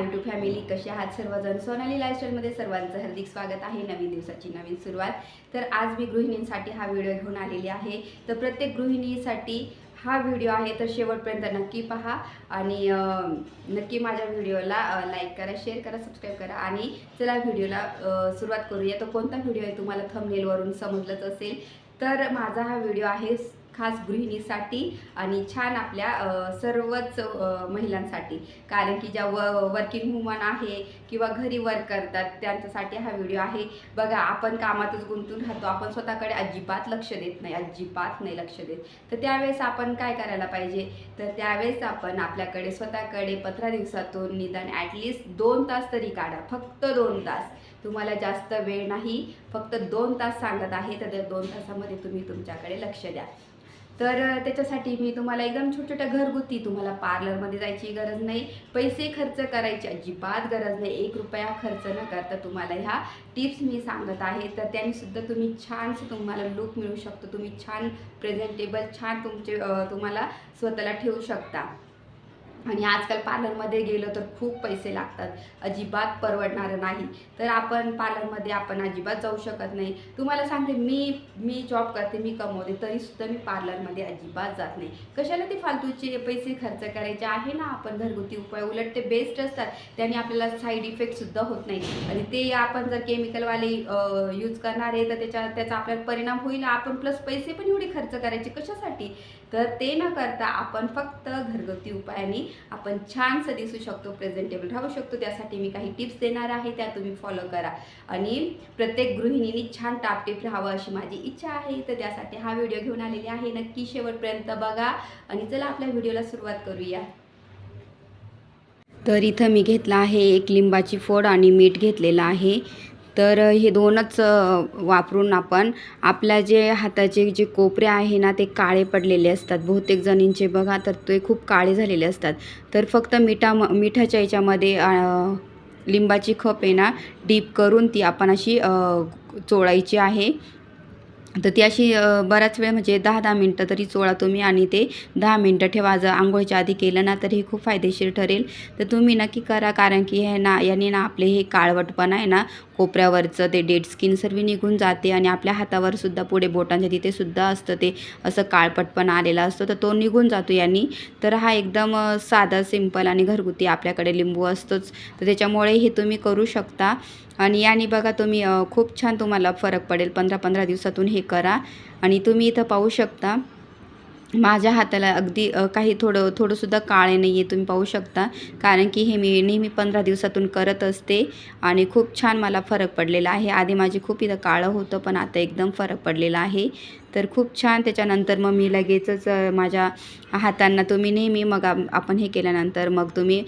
माय YouTube family कसे आहात सर्वजण? सोनाली लाईफस्टाईलमध्ये सर्वांचं हार्दिक स्वागत आहे. नवीन दिवसाची नवीन सुरुवात. तर आज मी गृहिणींसाठी हा व्हिडिओ घेऊन आलेली आहे. तर प्रत्येक गृहिणीसाठी हा व्हिडिओ आहे. तर शेवटपर्यंत नक्की पहा आणि नक्की माझ्या व्हिडिओला लाईक करा शेअर करा सबस्क्राईब करा आणि चला व्हिडिओला सुरुवात करूया. तर कोणता व्हिडिओ आहे तुम्हाला थंबनेलवरून समजलंच असेल तर माझा हा व्हिडिओ आहे खास गृहिणीसाठी आणि छान आपल्या सर्वच महिलांसाठी. कारण की ज्या व वर्किंग वुमन आहे किंवा घरी वर्क करतात त्यांच्यासाठी हा व्हिडिओ आहे. बघा आपण कामातच गुंतून राहतो. आपण स्वतःकडे अजिबात लक्ष देत नाही. अजिबात नाही लक्ष देत. तर त्यावेळेस आपण काय करायला पाहिजे? तर त्यावेळेस आपण आपल्याकडे स्वतःकडे पंधरा दिवसातून निदान ॲटलिस्ट दोन तास तरी काढा. फक्त दोन तास. तुम्हाला जास्त वेळ नाही फक्त दोन तास सांगत आहे तर त्या दोन तासामध्ये तुम्ही तुमच्याकडे लक्ष द्या. तर त्याच्यासाठी मी तुम्हाला एकदम छोट्या छोट्या घरगुती तुम्हाला पार्लरमध्ये जायची गरज नाही. पैसे खर्च करायची अजिबात गरज नाही. एक रुपया खर्च न करता तुम्हाला ह्या टिप्स मी सांगत आहे. तर त्यांनीसुद्धा तुम्ही छानसं तुम्हाला लुक मिळू शकतो. तुम्ही छान प्रेझेंटेबल छान तुमचे तुम्हाला स्वतःला ठेवू शकता. आणि आजकाल पार्लरमध्ये गेलो तर खूप पैसे लागतात. अजिबात परवडणारं नाही. तर आपण पार्लरमध्ये आपण अजिबात जाऊ शकत नाही. तुम्हाला सांगते मी मी जॉब करते मी कमवते तरीसुद्धा मी पार्लरमध्ये अजिबात जात नाही. कशाला ते फालतूचे पैसे खर्च करायचे? आहे ना आपण घरगुती उपाय. उलट ते बेस्ट असतात. त्याने आपल्याला साईड इफेक्टसुद्धा होत नाही. आणि ते आपण जर केमिकलवाले यूज करणार आहे तर त्याच्या त्याचा आपल्याला परिणाम होईल. आपण प्लस पैसे पण एवढे खर्च करायचे कशासाठी? तर ते न करता आपण फक्त घरगुती उपायाने आपण छानसं दिसू शकतो प्रेझेंटेबल राहू शकतो. त्यासाठी मी काही टिप्स देणार आहे त्या तुम्ही फॉलो करा. आणि प्रत्येक गृहिणीने छान टापटीप राहावं अशी माझी इच्छा आहे. तर त्यासाठी हा व्हिडिओ घेऊन आलेली आहे. नक्की शेवटपर्यंत बघा. आणि चला आपल्या व्हिडिओला सुरुवात करूया. तर इथं मी घेतला आहे एक लिंबाची फोड आणि मीठ घेतलेलं आहे. तर हे दोनच वापरून आपण आपल्या जे हाताचे जे कोपरे आहे ना ते काळे पडलेले असतात. बहुतेक जणींचे बघा तर ते खूप काळे झालेले असतात. तर फक्त मिठा मिठाच्या याच्यामध्ये लिंबाची खप आहे ना डीप करून ती आपण अशी चोळायची आहे. तर ती अशी बराच वेळ म्हणजे दहा दहा मिनटं तरी चोळा तुम्ही आणि ते दहा मिनटं ठेवा. जर आंघोळीच्या आधी केलं ना तर हे खूप फायदेशीर ठरेल. तर तुम्ही नक्की करा कारण की हे ना याने ना आपले हे काळवटपणा आहे ना कोपऱ्यावरचं ते डेड स्किन सर्व निघून जाते आणि आपल्या हातावर सुद्धा पुढे बोटांच्या तिथे सुद्धा असतं ते असं काळपटपणा आलेला असतो. तर तो निघून जातो यांनी. तर हा एकदम साधा सिंपल आणि घरगुती आपल्याकडे लिंबू असतोच. तर त्याच्यामुळे हे तुम्ही करू शकता. आणि याने बघा तुम्ही खूप छान तुम्हाला फरक पडेल. पंधरा पंधरा दिवसातून हे करा. आणि तुम्ही इथं पाहू शकता माझ्या हाताला अगदी काही थोडं थोडंसुद्धा काळे नाही आहे तुम्ही पाहू शकता. कारण की हे मी नेहमी पंधरा दिवसातून करत असते आणि खूप छान मला फरक पडलेला आहे. आधी माझे खूप इथं काळं होतं पण आता एकदम फरक पडलेला आहे. तर खूप छान. त्याच्यानंतर मग मी लगेचच माझ्या हातांना तुम्ही नेहमी मग आपण हे केल्यानंतर मग तुम्ही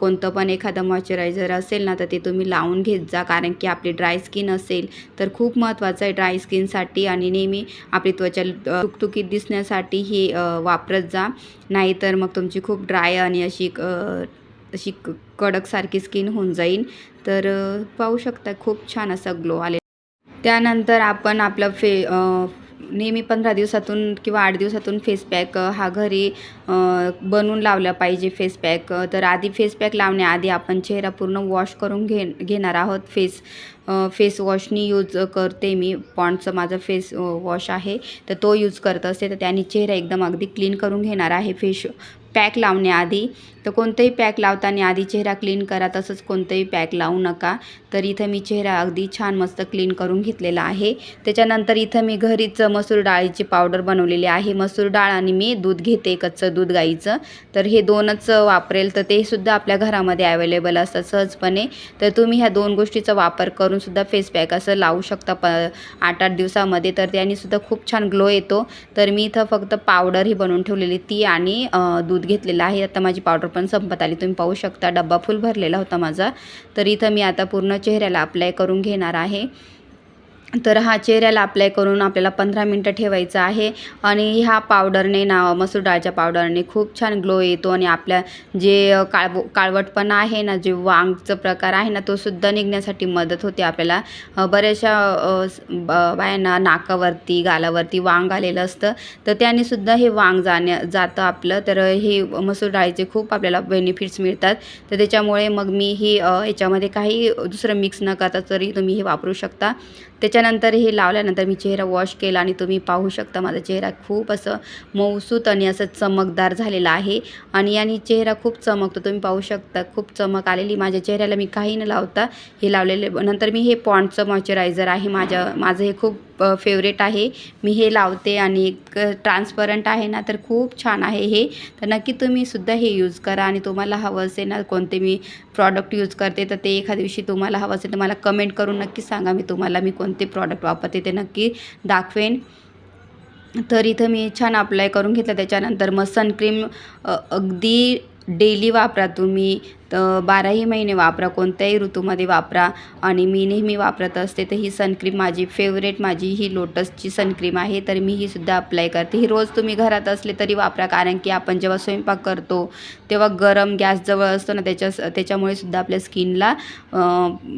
कोणतं पण एखादं मॉइश्चरायझर असेल ना तर ते तुम्ही लावून घेत जा. कारण की आपली ड्राय स्किन असेल तर खूप महत्त्वाचं आहे ड्राय स्किनसाठी आणि नेहमी आपली त्वचा अ, तुकतुकीत दिसण्यासाठी हे वापरत जा. नाहीतर मग तुमची खूप ड्राय आणि अशी अशी क कडकसारखी स्किन होऊन जाईल. तर पाहू शकता खूप छान असा ग्लो आले त्यानंतर आपण आपलं फे नेहमी पंधरा दिवसातून किंवा आठ दिवसातून फेस पॅक हा घरी बनवून लावला पाहिजे फेस पॅक तर आधी फेस पॅक लावण्याआधी आपण चेहरा पूर्ण वॉश करून घे घेणार आहोत. फेस फेस वॉशनी यूज करते मी. पॉन्डचं माझं फेस वॉश आहे. तर तो यूज करत असते. तर त्याने चेहरा एकदम अगदी क्लीन करून घेणार आहे. फेश पॅक लावण्याआधी तर कोणतंही पॅक लावताना आधी चेहरा क्लीन करा तसंच कोणतंही पॅक लावू नका. तर इथं मी चेहरा अगदी छान मस्त क्लीन करून घेतलेला आहे. त्याच्यानंतर इथं मी घरीच मसूर डाळीची पावडर बनवलेली आहे. मसूर डाळ आणि मी दूध घेते कच्चं दूध गाईचं. तर हे दोनच वापरेल तर ते सुद्धा आपल्या घरामध्ये अवेलेबल असतात सहजपणे. तर तुम्ही ह्या दोन गोष्टीचा वापर करून सुद्धा फेस पॅक असं लावू शकता प आठ आठ दिवसामध्ये. तर त्याने सुद्धा खूप छान ग्लो येतो. तर मी इथं फक्त पावडर ही बनवून ठेवलेली ती आणि दूध दूध घेतलेलं आहे. आता माझी पावडर पण संपत आली. तुम्ही पाहू शकता डब्बा फुल भरलेला होता माझा. तर इथं मी आता पूर्ण चेहऱ्याला अप्लाय करून घेणार आहे. तर हा चेहऱ्याला अप्लाय करून आपल्याला पंधरा मिनटं ठेवायचं आहे. आणि ह्या पावडरने ना मसूर डाळच्या पावडरने खूप छान ग्लो येतो आणि आपल्या जे काळव काळवटपणा आहे ना जे वांगचं प्रकार आहे ना तो सुद्धा निघण्यासाठी मदत होते आपल्याला. बऱ्याचशा बायांना नाकावरती गालावरती वांग आलेलं असतं. तर त्याने सुद्धा हे वांग जाण्या जातं आपलं. तर हे मसूर डाळीचे खूप आपल्याला बेनिफिट्स मिळतात. तर त्याच्यामुळे मग मी ही याच्यामध्ये काही दुसरं मिक्स न करता तरी तुम्ही हे वापरू शकता. त्याच्या त्याच्यानंतर हे लावल्यानंतर मी चेहरा वॉश केला आणि तुम्ही पाहू शकता माझा चेहरा खूप असं मऊसूत आणि असं चमकदार झालेला आहे. आणि याने चेहरा खूप चमकतो. तुम्ही पाहू शकता खूप चमक आलेली माझ्या चेहऱ्याला. मी काही न लावता हे लावलेले. नंतर मी हे पॉन्डचं मॉइश्चरायझर आहे. माझ्या माझं हे खूप फेवरेट आहे. मी हे लावते आणि ट्रान्सपरंट आहे ना तर खूप छान आहे हे. तर नक्की तुम्ही सुद्धा हे यूज करा आणि तुम्हाला हवं असेल ना कोणते मी प्रॉडक्ट यूज करते तर ते एखाद्या दिवशी तुम्हाला हवं असेल तर मला कमेंट करून नक्की सांगा. मी तुम्हाला मी कोणते प्रॉडक्ट वापरते ते नक्की दाखवेन. तर इथं मी छान अप्लाय करून घेतलं. त्याच्यानंतर मग सनक्रीम अगदी डेली वापरा तुम्ही. तर बाराही महिने वापरा कोणत्याही ऋतूमध्ये वापरा. आणि मी नेहमी वापरत असते तर ही सनक्रीम माझी फेवरेट माझी ही लोटसची सनक्रीम आहे तर मी ही सुद्धा अप्लाय करते. ही रोज तुम्ही घरात असले तरी वापरा कारण की आपण जेव्हा स्वयंपाक करतो तेव्हा गरम गॅस जवळ असतो ना त्याच्या त्याच्यामुळे सुद्धा आपल्या स्किनला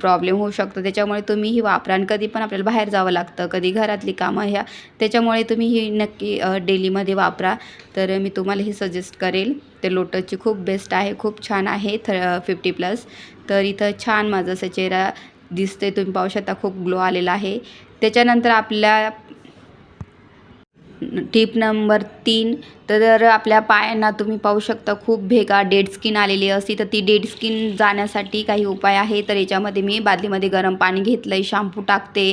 प्रॉब्लेम होऊ शकतो. त्याच्यामुळे तुम्ही ही वापरा. आणि कधी पण आपल्याला बाहेर जावं लागतं कधी घरातली कामं ह्या त्याच्यामुळे तुम्ही ही नक्की डेलीमध्ये वापरा. तर मी तुम्हाला ही सजेस्ट करेल. ते लोटसची खूप बेस्ट आहे खूप छान आहे थ फिफ्टी प्लस तर इथं छान माझा असा चेहरा दिसते तुम्ही पाहू शकता खूप ग्लो आलेला आहे. त्याच्यानंतर आपल्या टीप नंबर तीन तर आपल्या पायांना तुम्ही पाहू शकता खूप भेगा डेड स्किन आलेली असती तर ती डेड स्किन जाण्यासाठी काही उपाय आहे तर याच्यामध्ये मी बादलीमध्ये गरम पाणी घेतलं आहे शॅम्पू टाकते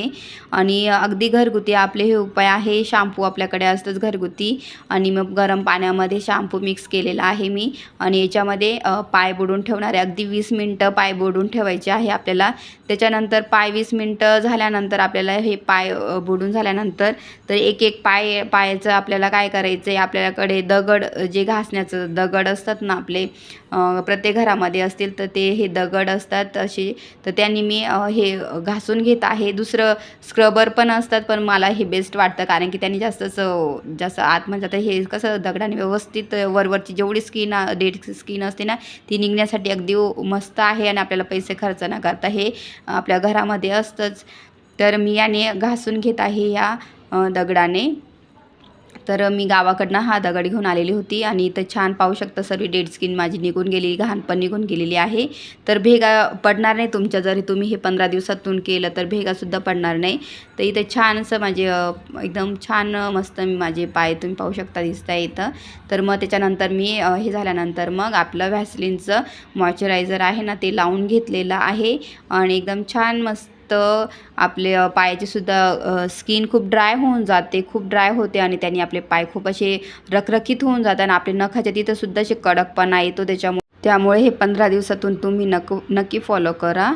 आणि अगदी घरगुती आपले हे उपाय आहे. शॅम्पू आपल्याकडे असतंच घरगुती आणि मग गरम पाण्यामध्ये शॅम्पू मिक्स केलेला आहे मी आणि याच्यामध्ये पाय बुडून ठेवणारे अगदी वीस मिनटं पाय बुडून ठेवायचे आहे आपल्याला. त्याच्यानंतर पाय वीस मिनटं झाल्यानंतर आपल्याला हे पाय बुडून झाल्यानंतर तर एक एक पाय पायाचं आपल्याला काय करायचं आहे आपल्याला आपल्याकडे दगड जे घासण्याचं दगड असतात ना आपले प्रत्येक घरामध्ये असतील तर ते हे दगड असतात असे. तर त्यांनी मी हे घासून घेत आहे. दुसरं स्क्रबर पण असतात पण मला हे बेस्ट वाटतं. कारण की त्यांनी जास्त जास्त आतमध्ये जातं हे कसं दगडाने व्यवस्थित वरवरची जेवढी स्किन डेड स्किन असते ना ती निघण्यासाठी अगदी मस्त आहे आणि आपल्याला पैसे खर्च न करता हे आपल्या घरामध्ये असतंच. तर मी याने घासून घेत आहे या दगडाने. तर मी गावाकडनं हा दगड घेऊन आलेली होती आणि इथं छान पाहू शकता सर्व डेड स्किन माझी निघून गेलेली घाण पण निघून गेलेली आहे. तर भेगा पडणार नाही तुमच्या जरी तुम्ही हे पंधरा दिवसातून केलं तर भेगासुद्धा पडणार नाही. तर इथं छान असं माझे एकदम छान मस्त मी माझे पाय तुम्ही पाहू शकता दिसता इथं. तर मग त्याच्यानंतर मी हे झाल्यानंतर मग आपलं व्हॅसलिनचं मॉइश्चरायझर आहे ना ते लावून घेतलेलं आहे. आणि एकदम छान मस्त आपले पायाचीसुद्धा पायाची सुद्धा स्किन खूप ड्राय होऊन जाते खूप ड्राय होते आणि त्यांनी आपले पाय खूप असे रखरखीत होऊन जातात आणि आपले नखाच्या तिथंसुद्धा असे कडकपणा येतो त्याच्यामुळे. त्यामुळे हे पंधरा दिवसातून तुम्ही नक नक्की फॉलो करा.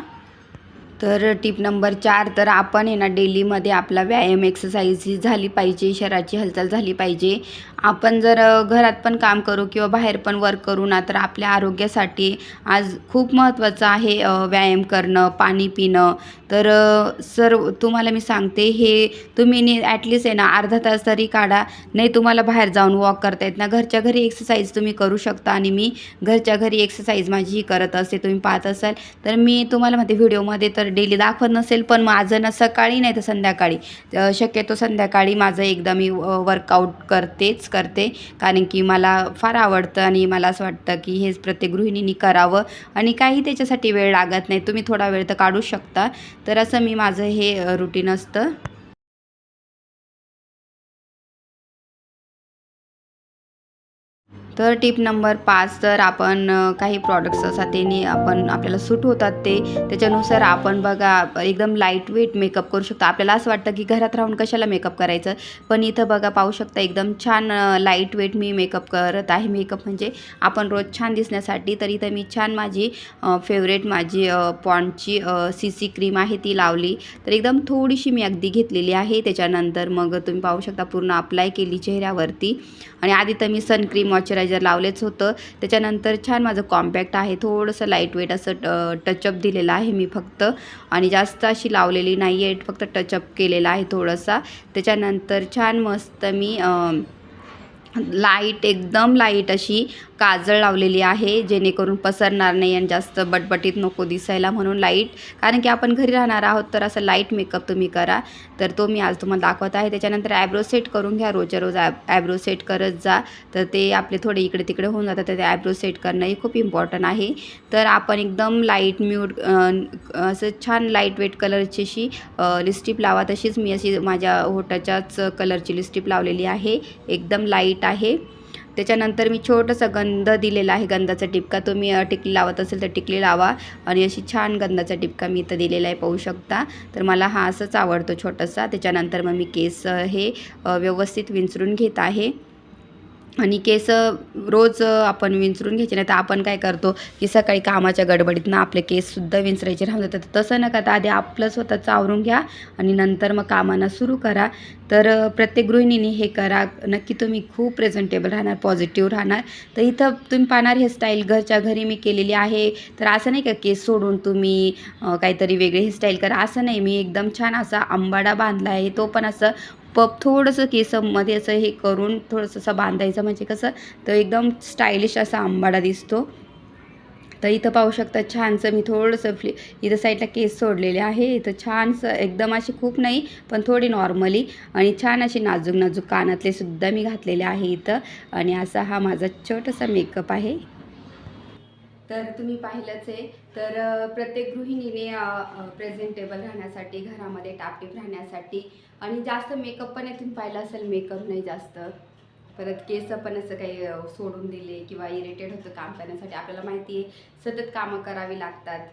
तर टिप नंबर चार तर आपण आहे ना डेलीमध्ये आपला व्यायाम एक्सरसाइज ही झाली पाहिजे शरीराची हालचाल झाली पाहिजे. आपण जर घरात पण काम करू किंवा बाहेर पण वर्क करू ना तर आपल्या आरोग्यासाठी आज खूप महत्त्वाचं आहे व्यायाम करणं पाणी पिणं. तर सर तुम्हाला मी सांगते हे तुम्ही ने ॲटलिस्ट आहे ना अर्धा तास तरी काढा. नाही तुम्हाला बाहेर जाऊन वॉक करता येत ना घरच्या घरी एक्सरसाइज तुम्ही करू शकता आणि मी घरच्या घरी एक्सरसाइज माझीही करत असते. तुम्ही पाहत असाल. तर मी तुम्हाला म्हणते व्हिडिओमध्ये तर डेली दाखवत नसेल पण माझं ना सकाळी नाही तर संध्याकाळी. शक्यतो संध्याकाळी माझं एकदा मी वर्कआउट करतेच. करते. कारण की मला फार आवडतं आणि मला असं वाटतं की हेच प्रत्येक गृहिणींनी करावं आणि काही त्याच्यासाठी वेळ लागत नाही. तुम्ही थोडा वेळ तर काढू शकता. तर असं मी माझं हे रुटीन असतं. तर टिप नंबर पाच तर आपण काही प्रॉडक्ट्स असतात त्यांनी आपण आपल्याला सूट होतात ते. त्याच्यानुसार आपण बघा एकदम लाइट वेट मेकअप करू शकतो. आपल्याला असं वाटतं की घरात राहून कशाला मेकअप करायचं? पण इथं बघा पाहू शकता एकदम छान लाइट वेट मी मेकअप करत आहे. मेकअप म्हणजे आपण रोज छान दिसण्यासाठी तर इथं मी छान माझी फेवरेट माझी पॉन्डची सी सी क्रीम आहे ती लावली. तर एकदम थोडीशी मी अगदी घेतलेली आहे. त्याच्यानंतर मग तुम्ही पाहू शकता पूर्ण अप्लाय केली चेहऱ्यावरती. आणि आधी तर मी सनक्रीम मॉइश्चरायझर मॉइश्चरायझर लावलेच होतं. त्याच्यानंतर छान माझं कॉम्पॅक्ट आहे. थोडंसं लाइट वेट असं ट टचअप दिलेलं आहे मी फक्त. आणि जास्त अशी लावलेली नाही आहे फक्त टचअप केलेला आहे थोडासा. त्याच्यानंतर छान मस्त मी लाइट एकदम लाइट अशी काजळ लावलेली आहे जेणेकरून पसरणार नाही आणि जास्त बटबटीत नको दिसायला म्हणून लाइट कारण की आपण घरी राहणार आहोत तर असं लाइट मेकअप तुम्ही करा. तर तो मी आज तुम्हाला दाखवत आहे. त्याच्यानंतर ॲब्रो सेट करून घ्या. रोजच्या रोज ॲब ॲब्रो सेट करत जा. तर ते आपले थोडे इकडे तिकडे होऊन जातात. तर ते ॲब्रो सेट करणं हे खूप इम्पॉर्टंट आहे. तर आपण एकदम लाइट म्यूट असं छान लाइट वेट कलरची अशी लिस्टिप लावा. तशीच मी अशी माझ्या होटाच्याच कलरची लिस्टिप लावलेली आहे. एकदम लाइट आहे. त्याच्यानंतर मी छोटंसं गंध दिलेला आहे गंधाचा टिपका. तुम्ही टिकली लावत असेल तर टिकली लावा. आणि अशी छान गंधाचा टिपका मी इथं दिलेला आहे पाहू शकता. तर मला हा असंच आवडतो छोटासा. त्याच्यानंतर मग मी केस हे व्यवस्थित विंचरून घेत आहे. आणि केस रोज आपण विंचरून घ्यायचे नाही तर आपण काय करतो की सकाळी कामाच्या गडबडीतनं आपले केससुद्धा विंचरायचे राहून जातात. तसं नका करता आधी आपलं स्वतःचं आवरून घ्या आणि नंतर मग कामांना सुरू करा. तर प्रत्येक गृहिणीने हे करा. नक्की तुम्ही खूप प्रेझेंटेबल राहणार पॉझिटिव्ह राहणार. तर इथं तुम्ही पाहणार हे स्टाईल घरच्या घरी मी केलेली आहे. तर असं नाही का केस सोडून तुम्ही काहीतरी वेगळी हेअरस्टाईल करा. असं नाही मी एकदम छान असा आंबाडा बांधला आहे. तो पण असं पप थोडंसं केसमध्ये असं हे करून थोडंसं असं बांधायचं. म्हणजे कसं तर एकदम स्टायलिश असा आंबाडा दिसतो. तर इथं पाहू शकता छानसं मी थोडंसं फ्लि इथं साईडला केस सोडलेले आहे. इथं छानसं एकदम अशी खूप नाही पण थोडी नॉर्मली आणि छान अशी नाजूक नाजूक कानातले सुद्धा मी घातलेले आहे इथं. आणि असा हा माझा छोटासा मेकअप आहे. तर तुम्ही पाहिलंच आहे. तर प्रत्येक गृहिणीने प्रेझेंटेबल राहण्यासाठी घरामध्ये टापटीप राहण्यासाठी आणि जास्त मेकअप पण इथून पाहिला पाहिलं असेल मेकअप नाही जास्त. परत केस पण असं काही सोडून दिले किंवा इरिटेट होतं काम करण्यासाठी. आपल्याला माहिती आहे सतत कामं करावी लागतात.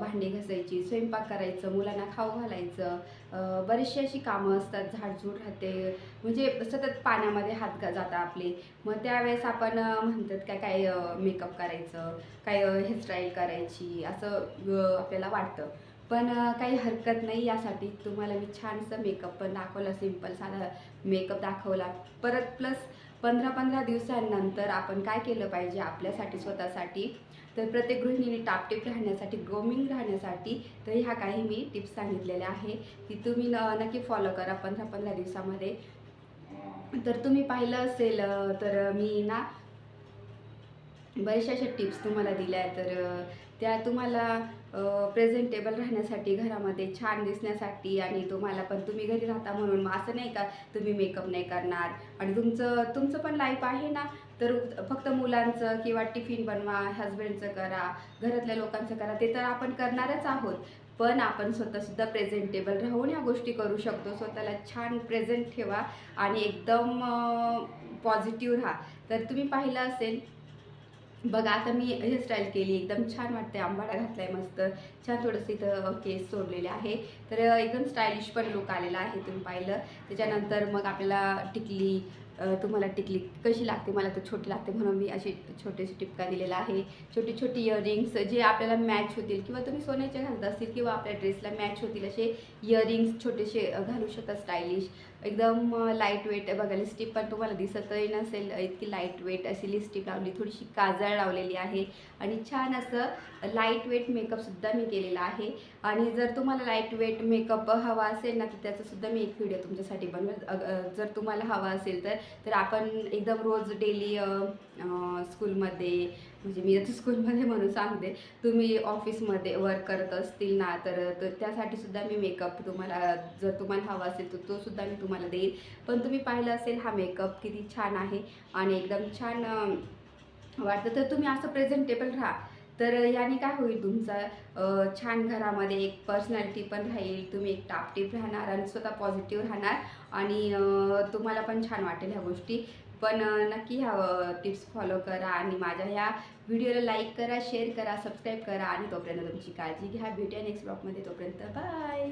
भांडी घासायची स्वयंपाक करायचं मुलांना खाऊ घालायचं. बरीचशी अशी कामं असतात झाडझूड राहते. म्हणजे सतत पाण्यामध्ये हात जातात आपले. मग त्यावेळेस आपण म्हणतात काय काय मेकअप करायचं काय हेअरस्टाईल करायची असं आपल्याला वाटतं. पण काही हरकत नाही यासाठी. तुम्हाला मी छानसं मेकअप पण दाखवला सिंपल साधा मेकअप दाखवला. परत प्लस पंधरा पंधरा दिवसांनंतर आपण काय केलं पाहिजे आपल्यासाठी स्वतःसाठी? तर प्रत्येक गृहिणीने टापटीप राहण्यासाठी ग्रोमिंग राहण्यासाठी तर ह्या काही मी टिप्स सांगितलेल्या आहे. की तुम्ही न नक्की फॉलो करा पंधरा पंधरा दिवसामध्ये. तर तुम्ही पाहिलं असेल तर मी ना बऱ्याचशा अशा टिप्स तुम्हाला दिल्या आहेत. तर त्या तुम्हाला प्रेझेंटेबल राहण्यासाठी घरामध्ये छान दिसण्यासाठी आणि तुम्हाला पण तुम्ही घरी राहता म्हणून मग असं नाही का तुम्ही मेकअप नाही करणार? आणि तुमचं तुमचं पण लाईफ आहे ना? तर फक्त मुलांचं किंवा टिफिन बनवा हजबंडचं करा घरातल्या लोकांचं करा ते तर आपण करणारच आहोत. पण आपण स्वतःसुद्धा प्रेझेंटेबल राहून या गोष्टी करू शकतो. स्वतःला छान प्रेझेंट ठेवा आणि एकदम पॉझिटिव्ह राहा. तर तुम्ही पाहिलं असेल बघा आता मी हेअरस्टाईल केली एकदम छान वाटते आंबाडा घातलाय मस्त. छान थोडंसं इथं केस सोडलेले आहे. तर एकदम स्टायलिश पण लुक आलेला आहे तुम्ही पाहिलं. त्याच्यानंतर मग आपल्याला टिकली तुम्हाला टिकली कशी लागते मला तर छोटी लागते म्हणून मी अशी छोटीशी टिपका दिलेला आहे. छोटी छोटी इयरिंग्स जे आपल्याला मॅच होतील किंवा तुम्ही सोन्याचे घालत असतील किंवा आपल्या ड्रेसला मॅच होतील असे इयरिंग्स छोटेसे घालू शकता स्टायलिश एकदम लाइट वेट बघा लिस्टिप पण तुम्हाला दिसतही नसेल इतकी लाइट वेट अशी लिस्टिप लावली थोडीशी काजळ लावलेली आहे. आणि छान असं लाइट वेट मेकअपसुद्धा मी केलेला आहे. आणि जर तुम्हाला लाइट वेट मेकअप हवा असेल ना तर त्याचासुद्धा मी एक व्हिडिओ तुमच्यासाठी बनवेल. जर तुम्हाला हवा असेल तर तर आपण एकदम रोज डेली स्कूलमध्ये म्हणजे मी आता स्कूलमध्ये म्हणून सांगते तुम्ही ऑफिसमध्ये वर्क करत असतील ना तर तर त्यासाठी सुद्धा मी मेकअप तुम्हाला जर तुम्हाला हवा असेल तर तो सुद्धा मी तुम्हाला देईल पण तुम्ही पाहिलं असेल हा मेकअप किती छान आहे आणि एकदम छान वाटतं. तर तुम्ही असं प्रेझेंटेबल राहा. तर याने काय होईल तुमचं? छान घरामध्ये एक पर्सनॅलिटी पण राहील. तुम्ही एक टापटीप राहणार आणि स्वतः पॉझिटिव्ह राहणार. आणि तुम्हाला पण छान वाटेल ह्या गोष्टी. पण नक्की ह्या टिप्स फॉलो करा आणि माझ्या ह्या व्हिडिओला लाईक करा शेअर करा सबस्क्राईब करा आणि तोपर्यंत तुमची काळजी घ्या. भेटूया नेक्स्ट ब्लॉगमध्ये तोपर्यंत बाय